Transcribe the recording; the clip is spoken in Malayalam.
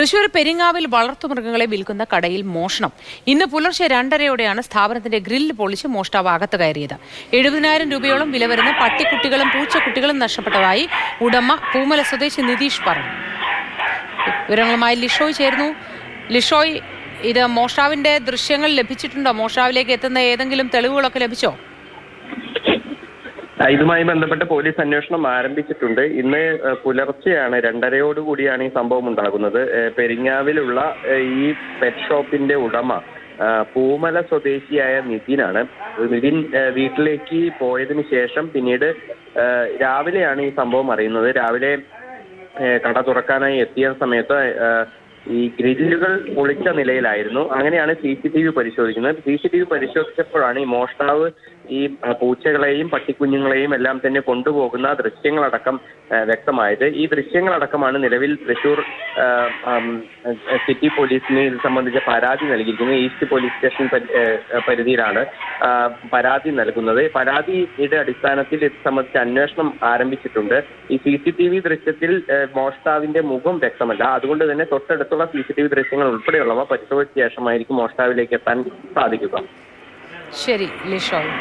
തൃശൂർ പെരിങ്ങാവിൽ വളർത്തുമൃഗങ്ങളെ വിൽക്കുന്ന കടയിൽ മോഷണം. ഇന്ന് പുലർച്ചെ രണ്ടരയോടെയാണ് സ്ഥാപനത്തിന്റെ ഗ്രില്ല് പൊളിച്ച് മോഷ്ടാവ് അകത്ത് കയറിയത്. എഴുപതിനായിരം രൂപയോളം വില വരുന്ന പട്ടിക്കുട്ടികളും പൂച്ചക്കുട്ടികളും നഷ്ടപ്പെട്ടതായി ഉടമ പൂമല സ്വദേശി നിതീഷ് പറഞ്ഞു. വിവരങ്ങളുമായി ലിഷോയ് ചേരുന്നു. ലിഷോയ് ഇത് മോഷ്ടാവിന്റെ ദൃശ്യങ്ങൾ ലഭിച്ചിട്ടുണ്ടോ? മോഷ്ടാവിലേക്ക് എത്തുന്ന ഏതെങ്കിലും തെളിവുകളൊക്കെ ലഭിച്ചോ? ഇതുമായി ബന്ധപ്പെട്ട് പോലീസ് അന്വേഷണം ആരംഭിച്ചിട്ടുണ്ട്. ഇന്ന് പുലർച്ചെയാണ് രണ്ടരയോട് കൂടിയാണ് ഈ സംഭവം ഉണ്ടാകുന്നത്. പെരിങ്ങാവിലുള്ള ഈ പെറ്റ് ഷോപ്പിന്റെ ഉടമ പൂമല സ്വദേശിയായ നിതിനാണ് നിതിൻ വീട്ടിലേക്ക് പോയതിനു ശേഷം പിന്നീട് രാവിലെയാണ് ഈ സംഭവം അറിയുന്നത്. രാവിലെ കട തുറക്കാനായി എത്തിയ സമയത്ത് ഈ ഗ്രില്ലുകൾ പൊളിച്ച നിലയിലായിരുന്നു. അങ്ങനെയാണ് സി സി ടി വി പരിശോധിക്കുന്നത്. സി സി ടി വി പരിശോധിച്ചപ്പോഴാണ് ഈ മോഷ്ടാവ് ഈ പൂച്ചകളെയും പട്ടിക്കുഞ്ഞുങ്ങളെയും എല്ലാം തന്നെ കൊണ്ടുപോകുന്ന ദൃശ്യങ്ങളടക്കം വ്യക്തമായത്. ഈ ദൃശ്യങ്ങളടക്കമാണ് നിലവിൽ തൃശൂർ സിറ്റി പോലീസിന് ഇത് സംബന്ധിച്ച പരാതി നൽകിയിരിക്കുന്നത്. ഈസ്റ്റ് പോലീസ് സ്റ്റേഷൻ പരിധിയിലാണ് പരാതി നൽകുന്നത്. പരാതിയുടെ അടിസ്ഥാനത്തിൽ ഇത് സംബന്ധിച്ച അന്വേഷണം ആരംഭിച്ചിട്ടുണ്ട്. ഈ സി സി ടി വി ദൃശ്യത്തിൽ മോഷ്ടാവിന്റെ മുഖം വ്യക്തമല്ല. അതുകൊണ്ട് തന്നെ തൊട്ടടുത്തുള്ള സി സി ടി വി ദൃശ്യങ്ങൾ ഉൾപ്പെടെയുള്ളവ പരിശോധിച്ച ശേഷമായിരിക്കും മോഷ്ടാവിലേക്ക് എത്താൻ സാധിക്കുക. ശരി ലിഷോയ്